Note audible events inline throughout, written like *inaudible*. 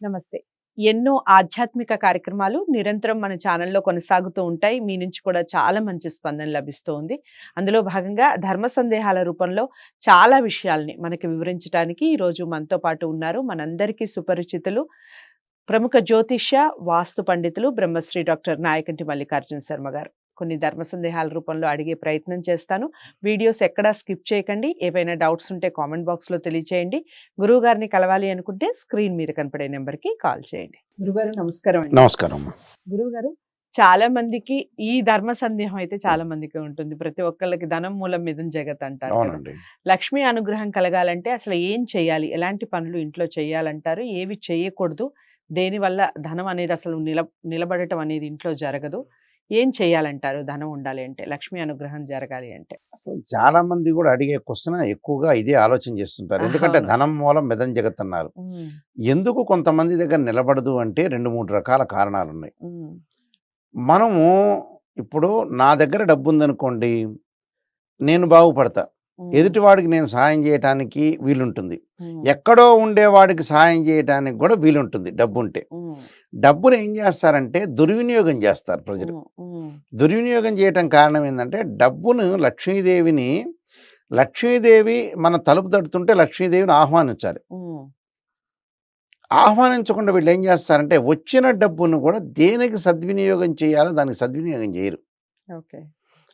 నమస్తే. ఎన్నో ఆధ్యాత్మిక కార్యక్రమాలు నిరంతరం మన ఛానల్లో కొనసాగుతూ ఉంటాయి. మీ నుంచి కూడా చాలా మంచి స్పందన లభిస్తూ ఉంది అందులో భాగంగా ధర్మ సందేహాల రూపంలో చాలా విషయాల్ని మనకి వివరించడానికి ఈరోజు మనతో పాటు ఉన్నారు మనందరికీ సుపరిచితులు ప్రముఖ జ్యోతిష్య వాస్తు పండితులు బ్రహ్మశ్రీ డాక్టర్ నాయకంటి మల్లికార్జున శర్మ గారు. కొన్ని ధర్మ సందేహాల రూపంలో అడిగే ప్రయత్నం చేస్తాను. వీడియోస్ ఎక్కడా స్కిప్ చేయకండి. ఏవైనా డౌట్స్ ఉంటే కామెంట్ బాక్స్లో తెలియచేయండి. గురువు గారిని కలవాలి అనుకుంటే స్క్రీన్ మీద కనపడే నెంబర్కి కాల్ చేయండి. గురుగారు నమస్కారం అండి. నమస్కారం గురువు గారు చాలా మందికి ఈ ధర్మ సందేహం అయితే చాలా మందికి ఉంటుంది. ప్రతి ఒక్కళ్ళకి ధనం మూలం మీద జగత్ అంటారు లక్ష్మీ అనుగ్రహం కలగాలంటే అసలు ఏం చేయాలి? ఎలాంటి పనులు ఇంట్లో చేయాలంటారు? ఏవి చేయకూడదు? దేని వల్ల ధనం అనేది అసలు నిల నిలబడటం అనేది ఇంట్లో జరగదు. ఏం చేయాలంటారు? ధనం ఉండాలి అంటే లక్ష్మీ అనుగ్రహం జరగాలి అంటే? అసలు చాలా మంది కూడా అడిగే క్వశ్చన్ ఎక్కువగా ఇదే ఆలోచన చేస్తుంటారు. ఎందుకంటే. ధనం మూలం మిదం జగత్ అన్నారు ఎందుకు కొంతమంది దగ్గర నిలబడదు అంటే రెండు మూడు రకాల కారణాలు ఉన్నాయి మనము ఇప్పుడు నా దగ్గర డబ్బు ఉందనుకోండి నేను బాగుపడతా. ఎదుటివాడికి నేను సహాయం చేయటానికి వీలుంటుంది. ఎక్కడో ఉండేవాడికి సహాయం చేయటానికి కూడా వీలుంటుంది డబ్బు ఉంటే డబ్బును ఏం చేస్తారంటే దుర్వినియోగం చేస్తారు ప్రజలు. దుర్వినియోగం చేయటం కారణం ఏంటంటే డబ్బును లక్ష్మీదేవిని లక్ష్మీదేవి మన తలుపు తడుతుంటే లక్ష్మీదేవిని ఆహ్వానించాలి. ఆహ్వానించకుండా వీళ్ళు ఏం చేస్తారంటే వచ్చిన డబ్బును కూడా దేనికి సద్వినియోగం చేయాలో దానికి సద్వినియోగం చేయరు. ఓకే.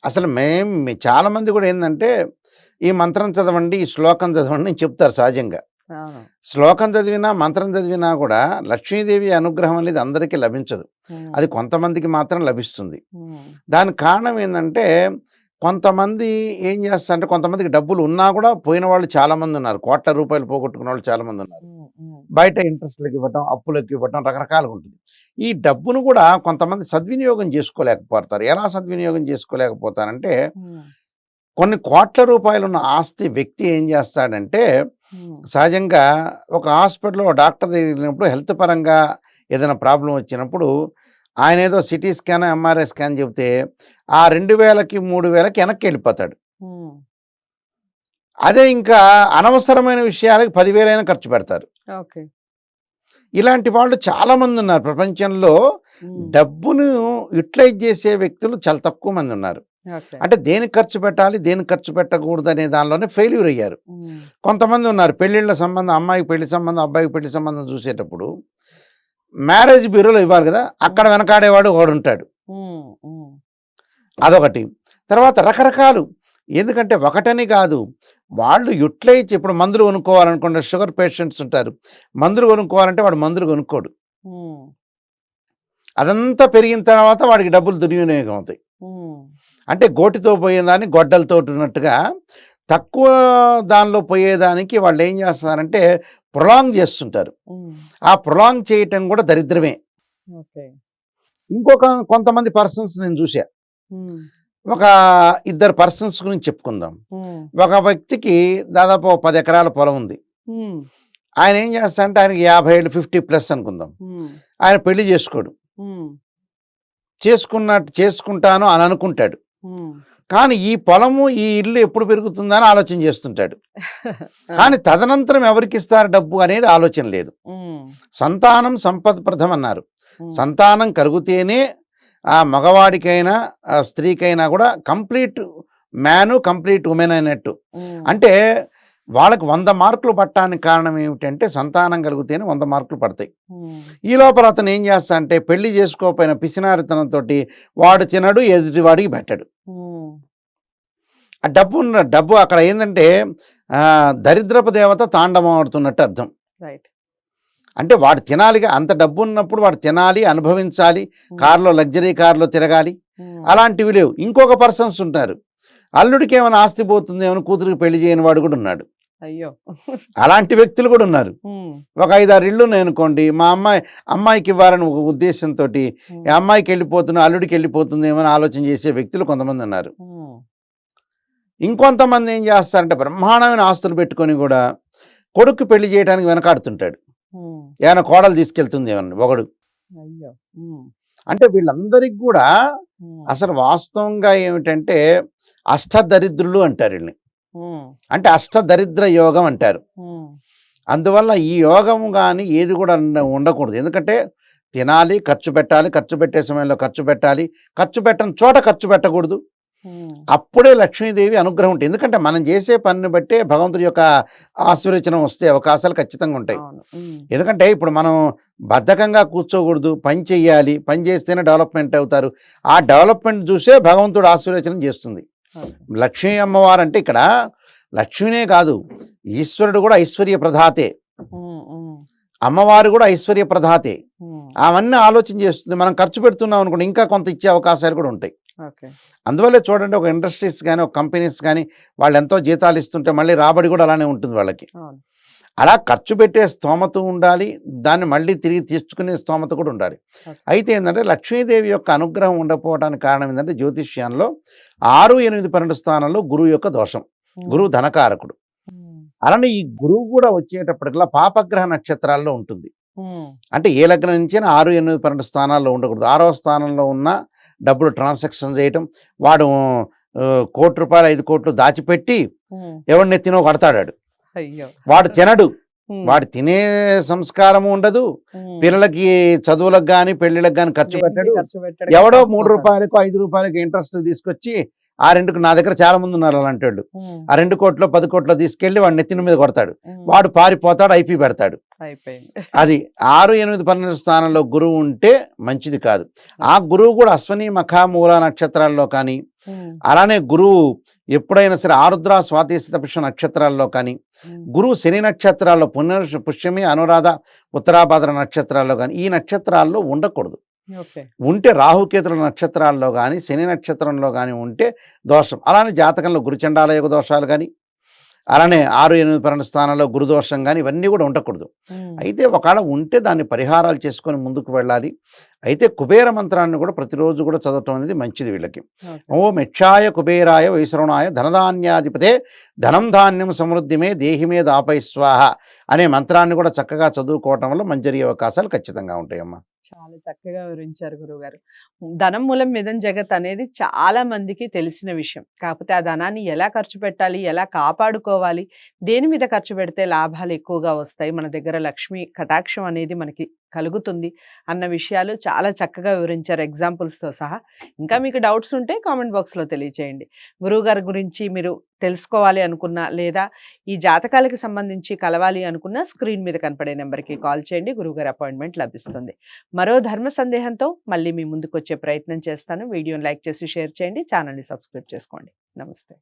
అసలు మేం మే- చాలా మంది కూడా ఏంటంటే ఈ మంత్రం చదవండి ఈ శ్లోకం చదవండి అని చెప్తారు సహజంగా. శ్లోకం చదివినా మంత్రం చదివినా కూడా లక్ష్మీదేవి అనుగ్రహం అనేది అందరికీ లభించదు. అది కొంతమందికి మాత్రం లభిస్తుంది. దానికి కారణం ఏంటంటే కొంతమంది ఏం చేస్తారంటే కొంతమందికి డబ్బులు ఉన్నా కూడా పోయిన వాళ్ళు చాలా మంది ఉన్నారు. కోట్ల రూపాయలు పోగొట్టుకున్న వాళ్ళు చాలా మంది ఉన్నారు బయట ఇంట్రెస్ట్లకు ఇవ్వటం అప్పులకు ఇవ్వటం రకరకాలుగా ఉంటుంది. ఈ డబ్బును కూడా కొంతమంది సద్వినియోగం చేసుకోలేకపోతారు. ఎలా సద్వినియోగం చేసుకోలేకపోతారంటే కొన్ని కోట్ల రూపాయలు ఉన్న ఆస్తి వ్యక్తి ఏం చేస్తాడంటే సహజంగా ఒక హాస్పిటల్లో డాక్టర్ వెళ్ళినప్పుడు హెల్త్ పరంగా ఏదైనా ప్రాబ్లం వచ్చినప్పుడు ఆయన ఏదో సిటీ స్కాన్ ఎంఆర్ఐ స్కాన్ చెబితే ఆ రెండు వేలకి మూడు వేలకి వెనక్కి వెళ్ళిపోతాడు. అదే ఇంకా అనవసరమైన విషయాలకి పదివేలైనా ఖర్చు పెడతారు. ఓకే. ఇలాంటి వాళ్ళు చాలా మంది ఉన్నారు ప్రపంచంలో. డబ్బును యూటిలైజ్ చేసే వ్యక్తులు చాలా తక్కువ మంది ఉన్నారు. అంటే దేనికి ఖర్చు పెట్టాలి దేనికి ఖర్చు పెట్టకూడదు అనే దానిలోనే ఫెయిల్యూర్ అయ్యారు. కొంతమంది ఉన్నారు పెళ్ళిళ్ళ సంబంధం అమ్మాయికి పెళ్ళి సంబంధం అబ్బాయికి పెళ్ళి సంబంధం చూసేటప్పుడు మ్యారేజ్ బ్యూరోలో ఇవ్వాలి కదా అక్కడ వెనకాడేవాడు ఒకడు ఉంటాడు. ఉమ్, ఉమ్, అదొకటి. తర్వాత రకరకాలు. ఎందుకంటే ఒకటని కాదు వాళ్ళు యూటిలైజ్ ఇప్పుడు మందులు కొనుక్కోవాలనుకుంటే షుగర్ పేషెంట్స్ ఉంటారు. మందులు కొనుక్కోవాలంటే వాడు మందులు కొనుక్కోడు. అదంతా పెరిగిన తర్వాత వాడికి డబ్బులు దుర్వినియోగం అవుతాయి. అంటే గోటితో పోయేదాన్ని గొడ్డలతో ఉన్నట్టుగా తక్కువ దానిలో పోయేదానికి వాళ్ళు ఏం చేస్తున్నారంటే ప్రొలాంగ్ చేస్తుంటారు. ఆ ప్రొలాంగ్ చేయటం కూడా దరిద్రమే. ఇంకొక కొంతమంది పర్సన్స్ నేను చూసా ఒక ఇద్దరు పర్సన్స్ గురించి చెప్పుకుందాం. ఒక వ్యక్తికి దాదాపు పది ఎకరాల పొలం ఉంది. ఆయన ఏం చేస్తాడంటే ఆయనకి యాభై ఏళ్ళు ఫిఫ్టీ ప్లస్ అనుకుందాం. ఆయన పెళ్ళి చేసుకోడు. చేసుకున్నట్టు చేసుకుంటాను అని అనుకుంటాడు. కానీ ఈ పొలము ఈ ఇల్లు ఎప్పుడు పెరుగుతుందని ఆలోచన చేస్తుంటాడు. *laughs* కానీ తదనంతరం ఎవరికి ఇస్తారు డబ్బు అనేది ఆలోచన లేదు. సంతానం సంపద ప్రథం అన్నారు సంతానం కలుగుతేనే ఆ మగవాడికైనా ఆ స్త్రీకైనా కూడా కంప్లీట్ మ్యాను కంప్లీట్ ఉమెన్ అయినట్టు. అంటే వాళ్ళకి వంద మార్కులు పట్టడానికి కారణం ఏమిటంటే సంతానం కలిగితేనే వంద మార్కులు పడతాయి. ఈ లోపల అతను ఏం చేస్తా అంటే పెళ్ళి చేసుకోకపోయిన పిసినారితనంతో వాడు తినడు ఎదుటివాడికి పెట్టడు. ఆ డబ్బు ఉన్న డబ్బు అక్కడ ఏంటంటే దరిద్రపు దేవత తాండవమాడుతున్నట్టు అర్థం. రైట్. అంటే వాడు తినాలిగా అంత డబ్బు ఉన్నప్పుడు వాడు తినాలి అనుభవించాలి కారులో లగ్జరీ కారులో తిరగాలి. అలాంటివి లేవు. ఇంకొక పర్సన్స్ ఉంటారు. అల్లుడికి ఏమైనా ఆస్తి పోతుందేమో కూతురికి పెళ్ళి చేయని వాడు కూడా ఉన్నాడు. అయ్యో. అలాంటి వ్యక్తులు కూడా ఉన్నారు. ఒక ఐదారు ఇళ్ళు ఉన్నాయి అనుకోండి మా అమ్మాయి అమ్మాయికి ఇవ్వాలని ఒక ఉద్దేశంతో అమ్మాయికి వెళ్ళిపోతున్నా అల్లుడికి వెళ్ళిపోతుందేమో అని ఆలోచన చేసే వ్యక్తులు కొంతమంది ఉన్నారు. ఇంకొంతమంది ఏం చేస్తారంటే బ్రహ్మాండమైన ఆస్తులు పెట్టుకొని కూడా కొడుకు పెళ్ళి చేయడానికి వెనకాడుతుంటాడు. ఏమైనా కోడలు తీసుకెళ్తుంది ఏమన్నా ఒకడు. అంటే వీళ్ళందరికీ కూడా అసలు వాస్తవంగా ఏమిటంటే అష్టదరిద్రులు అంటారు వీళ్ళని. అంటే అష్టదరిద్ర యోగం అంటారు. అందువల్ల ఈ యోగం కానీ ఏది కూడా ఉండ- ఉండకూడదు. ఎందుకంటే తినాలి ఖర్చు పెట్టాలి ఖర్చు పెట్టే సమయంలో ఖర్చు పెట్టాలి. ఖర్చు పెట్టని చోట ఖర్చు పెట్టకూడదు. అప్పుడే లక్ష్మీదేవి అనుగ్రహం ఉంటుంది. ఎందుకంటే మనం చేసే పనిని బట్టే భగవంతుడి యొక్క ఆశీర్వచనం వస్తే అవకాశాలు ఖచ్చితంగా ఉంటాయి. ఎందుకంటే ఇప్పుడు మనం బద్ధకంగా కూర్చోకూడదు. పని చెయ్యాలి. పని చేస్తేనే డెవలప్మెంట్ అవుతారు. ఆ డెవలప్మెంట్ చూసే భగవంతుడు ఆశీర్వచనం చేస్తుంది. లక్ష్మీ అమ్మవారు అంటే ఇక్కడ లక్ష్మీనే కాదు ఈశ్వరుడు కూడా ఐశ్వర్య ప్రధాతే. అమ్మవారు కూడా ఐశ్వర్య ప్రధాతే. అవన్నీ ఆలోచన చేస్తుంది. మనం ఖర్చు పెడుతున్నాం అనుకోండి ఇంకా కొంత ఇచ్చే అవకాశాలు కూడా ఉంటాయి. అందువల్లే చూడండి ఒక ఇండస్ట్రీస్ కానీ ఒక కంపెనీస్ కానీ వాళ్ళు ఎంతో జీతాలు ఇస్తుంటే మళ్ళీ రాబడి కూడా అలానే ఉంటుంది వాళ్ళకి. అలా ఖర్చు పెట్టే స్తోమత ఉండాలి దాన్ని మళ్ళీ తిరిగి తీసుకునే స్తోమత కూడా ఉండాలి. అయితే ఏంటంటే లక్ష్మీదేవి యొక్క అనుగ్రహం ఉండకపోవడానికి కారణం ఏంటంటే జ్యోతిష్యంలో ఆరు ఎనిమిది పన్నెండు స్థానంలో గురువు యొక్క దోషం గురువు ధనకారకుడు. అలానే ఈ గురువు కూడా వచ్చేటప్పటికల్లా పాపగ్రహ నక్షత్రాల్లో ఉంటుంది. అంటే ఏ లగ్నం నుంచి ఆరు ఎనిమిది పన్నెండు స్థానాల్లో ఉండకూడదు. ఆరో స్థానంలో ఉన్న డబ్బులు ట్రాన్సాక్షన్ చేయటం వాడు కోటి రూపాయలు ఐదు కోట్లు దాచిపెట్టి ఎవరిని తినో కడతాడు వాడు. తినడు. వాడు తినే సంస్కారము ఉండదు. పిల్లలకి చదువులకు కానీ పెళ్ళిళ్ళకి కానీ ఖర్చు పెట్టాడు. ఎవడో మూడు. రూపాయలకు ఐదు రూపాయలకి ఇంట్రెస్ట్ తీసుకొచ్చి ఆ రెండుకు నా దగ్గర చాలా మంది ఉన్నారు అలాంటి వాళ్ళు. ఆ రెండు కోట్లు పది కోట్లు తీసుకెళ్ళి వాడు నెత్తిన మీద కొడతాడు. వాడు పారిపోతాడు ఐపీ పెడతాడు. అది ఆరు ఎనిమిది పన్నెండు స్థానంలో గురువు ఉంటే మంచిది కాదు. ఆ గురువు కూడా అశ్వని మఖ మూల నక్షత్రాల్లో కానీ అలానే గురువు ఎప్పుడైనా సరే ఆరుద్ర స్వాతి శతపుష్ప నక్షత్రాల్లో కానీ గురువు శని నక్షత్రాల్లో పునర్ పుష్యమి అనురాధ ఉత్తరాభాద్ర నక్షత్రాల్లో కానీ ఈ నక్షత్రాల్లో ఉండకూడదు. ఉంటే రాహుకేతుల నక్షత్రాల్లో కానీ శని నక్షత్రంలో కానీ ఉంటే దోషం. అలానే జాతకంలో గురుచండాల యోగ దోషాలు కానీ అలానే ఆరు ఎనిమిది పన్నెండు స్థానంలో గురుదోషం కానీ ఇవన్నీ కూడా ఉండకూడదు. అయితే ఒకవేళ ఉంటే దాన్ని పరిహారాలు చేసుకొని ముందుకు వెళ్ళాలి. అయితే కుబేర మంత్రాన్ని కూడా ప్రతిరోజు కూడా చదవటం అనేది మంచిది వీళ్ళకి. ఓం యక్షాయ కుబేరాయ వైశ్రవణాయ ధనధాన్యాధిపతే ధనం ధాన్యం సమృద్ధిమే దేహిమే దాపై స్వాహ అనే మంత్రాన్ని కూడా చక్కగా చదువుకోవటం వల్ల మంచి అవకాశాలు ఖచ్చితంగా ఉంటాయమ్మా. చాలా చక్కగా వివరించారు గురువుగారు. ధనం మూలం మిదం జగత్ అనేది చాలా మందికి తెలిసిన విషయం. కాకపోతే ఆ ధనాన్ని ఎలా ఖర్చు పెట్టాలి ఎలా కాపాడుకోవాలి దేని మీద ఖర్చు పెడితే లాభాలు ఎక్కువగా వస్తాయి మన దగ్గర లక్ష్మి కటాక్షం అనేది మనకి కలుగుతుంది అన్న విషయాలు చాలా చక్కగా వివరించారు ఎగ్జాంపుల్స్తో సహా. ఇంకా మీకు డౌట్స్ ఉంటే కామెంట్ బాక్స్లో తెలియచేయండి. గురువు గారి గురించి మీరు తెలుసుకోవాలి అనుకున్నా లేదా ఈ జాతకాలకు సంబంధించి కలవాలి అనుకున్న స్క్రీన్ మీద కనపడే నెంబర్కి కాల్ చేయండి. గురువుగారి అపాయింట్మెంట్ లభిస్తుంది. మరో ధర్మ సందేహంతో మళ్ళీ మీ ముందుకు వచ్చే ప్రయత్నం చేస్తాను. వీడియోని లైక్ చేసి షేర్ చేయండి. ఛానల్ని సబ్స్క్రైబ్ చేసుకోండి. నమస్తే.